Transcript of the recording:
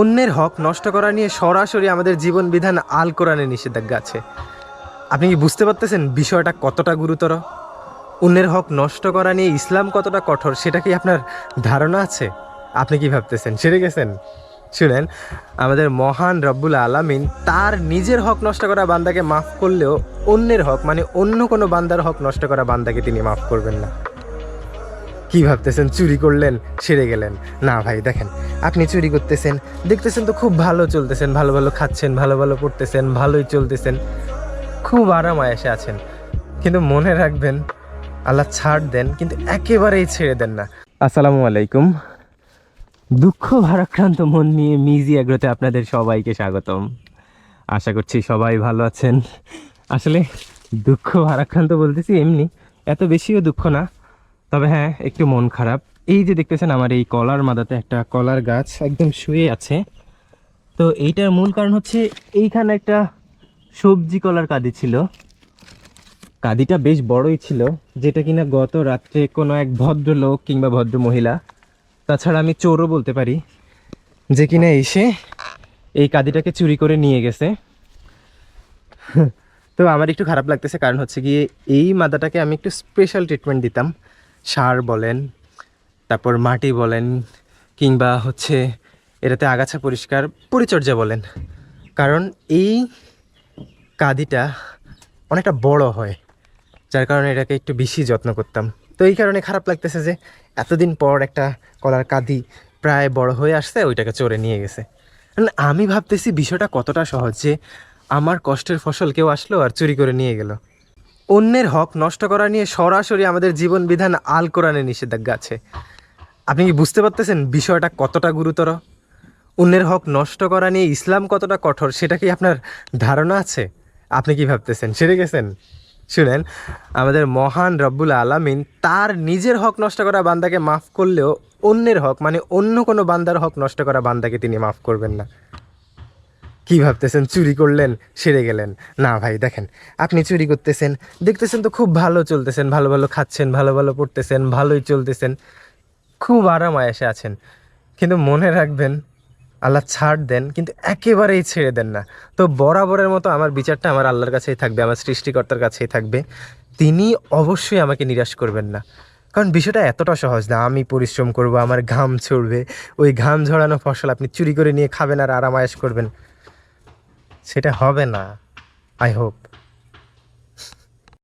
অন্যের হক নষ্ট করা নিয়ে সরাসরি আমাদের জীবন বিধান আল কোরআনে নিষেধাজ্ঞা আছে। আপনি কি বুঝতে পারতেছেন বিষয়টা কতটা গুরুতর? অন্যের হক নষ্ট করা নিয়ে ইসলাম কতটা কঠোর, সেটা কি আপনার ধারণা আছে? আপনি কি ভাবতেছেন? সেরে গেছেন? শুনেন, আমাদের মহান রব্বুল আলামিন তার নিজের হক নষ্ট করা বান্দাকে মাফ করলেও অন্যের হক মানে অন্য কোনো বান্দার হক নষ্ট করা বান্দাকে তিনি মাফ করবেন না। কি ভাবতেছেন? চুরি করলেন, সেরে গেলেন। না ভাই, দেখেন, আপনি চুরি করতেছেন, দেখতেছেন তো খুব ভালো চলতেছেন, ভালো ভালো খাচ্ছেন, ভালো ভালো পড়তেছেন, ভালোই চলতেছেন, খুব আরাম আয়েসে আছেন। কিন্তু মনে রাখবেন, আল্লাহ ছাড় দেন, কিন্তু একেবারেই ছেড়ে দেন না। আসসালামু আলাইকুম। দুঃখ ভারাক্রান্ত মন নিয়ে মিজি এগ্রোতে আপনাদের সবাইকে স্বাগতম। আশা করছি সবাই ভালো আছেন। আসলে দুঃখ ভারাক্রান্ত বলতেছি এমনি, এত বেশিও দুঃখ না। তবে হ্যাঁ একটু মন খারাপ। এই যে দেখতেছেন আমার এই কলার মাদাতে একটা কলার গাছ একদম শুয়ে আছে। তো এইটার মূল কারণ হচ্ছে এইখানে একটা সবজি কলার কাঁদি ছিল। কাঁদিটা বেশ বড়ই ছিল, যেটা কিনা গত রাত্রে কোনো এক ভদ্রলোক কিংবা ভদ্র মহিলা, তাছাড়া আমি চোরও বলতে পারি, যে কিনা এসে এই কাঁদিটাকে চুরি করে নিয়ে গেছে। তো আমার একটু খারাপ লাগতেছে, কারণ হচ্ছে গিয়ে এই মাদাটাকে আমি একটু স্পেশাল ট্রিটমেন্ট দিতাম। সার বলেন, তারপর মাটি বলেন, কিংবা হচ্ছে এটাতে আগাছা পরিষ্কার পরিচর্যা বলেন। কারণ এই কাদিটা অনেকটা বড় হয়, যার কারণে এটাকে একটু বেশি যত্ন করতাম। তো এই কারণে খারাপ লাগতেছে যে এতদিন পর একটা কলার কাদি প্রায় বড় হয়ে আসছে, ওইটাকে চড়ে নিয়ে গেছে। আমি ভাবতেছি বিষয়টা কতটা সহজ যে আমার কষ্টের ফসল কেউ আসলো আর চুরি করে নিয়ে গেল। অন্যের হক নষ্ট করা নিয়ে সরাসরি আমাদের জীবন বিধান আল কোরআনে নিষেধাজ্ঞা আছে। আপনি কি বুঝতে পারতেছেন বিষয়টা কতটা গুরুতর? অন্যের হক নষ্ট করা নিয়ে ইসলাম কতটা কঠোর, সেটা কি আপনার ধারণা আছে? আপনি কি ভাবতেছেন? সেরে গেছেন? শুনেন, আমাদের মহান রব্বুল আলামিন তার নিজের হক নষ্ট করা বান্দাকে মাফ করলেও অন্যের হক মানে অন্য কোনো বান্দার হক নষ্ট করা বান্দাকে তিনি মাফ করবেন না। কি ভাবতেছেন? চুরি করলেন, সেরে গেলেন। না ভাই, দেখেন, আপনি চুরি করতেছেন, দেখতেছেন তো খুব ভালো চলতেছেন, ভালো ভালো খাচ্ছেন, ভালো ভালো পড়তেছেন, ভালোই চলতেছেন, খুব আরাম আয়েসে আছেন। কিন্তু মনে রাখবেন, আল্লাহ ছাড় দেন, কিন্তু একেবারেই ছেড়ে দেন না। তো বরাবরের মতো আমার বিচারটা আমার আল্লাহর কাছেই থাকবে, আমার সৃষ্টিকর্তার কাছেই থাকবে। তিনি অবশ্যই আমাকে নিরাশ করবেন না। কারণ বিষয়টা এতটা সহজ না, আমি পরিশ্রম করব, আমার ঘাম ছড়বে ওই ঘাম ঝরানো ফসল আপনি চুরি করে নিয়ে খাবেন আর আরাম আয়েশ করবেন। সেটা হবে না আই হোপ